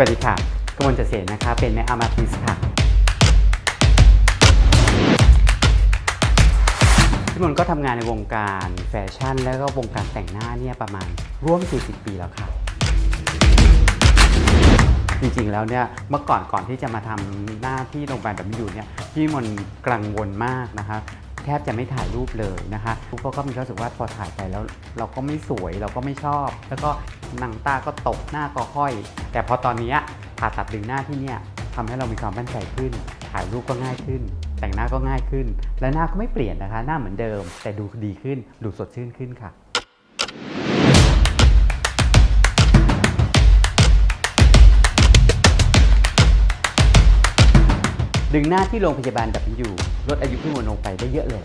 วัสดีค่ะกมลเจษนนะคะ เป็นแม่อามาติสค่ะพี่มนก็ทำงานในวงการแฟชั่น แล้วก็วงการแต่งหน้าเนี่ยประมาณร่วม 40 ปีแล้วค่ะ จริงๆแล้วเนี่ยเมื่อก่อนก่อนที่จะมาทำหน้าที่โรงพยาบาลแบบนี้อยู่เนี่ยพี่มนกังวลมากนะคะ แทบจะไม่ถ่ายรูปเลยนะคะเพราะก็มีความรู้สึกว่าพอถ่ายไปแล้ว เราก็ไม่สวยเราก็ไม่ชอบ แล้วก็หนังตาก็ตกหน้าก็ค่อย แต่พอตอนนี้ผ่าตัดดึงหน้าที่เนี่ยทำให้เรามีความมั่นใจขึ้น ถ่ายรูปก็ง่ายขึ้น แต่งหน้าก็ง่ายขึ้น และหน้าก็ไม่เปลี่ยนนะคะ หน้าเหมือนเดิม แต่ดูดีขึ้น ดูสดชื่นขึ้นค่ะ ดึงหน้าที่โรงพยาบาลดับยูลดอายุพี่มนลงไปได้เยอะเลย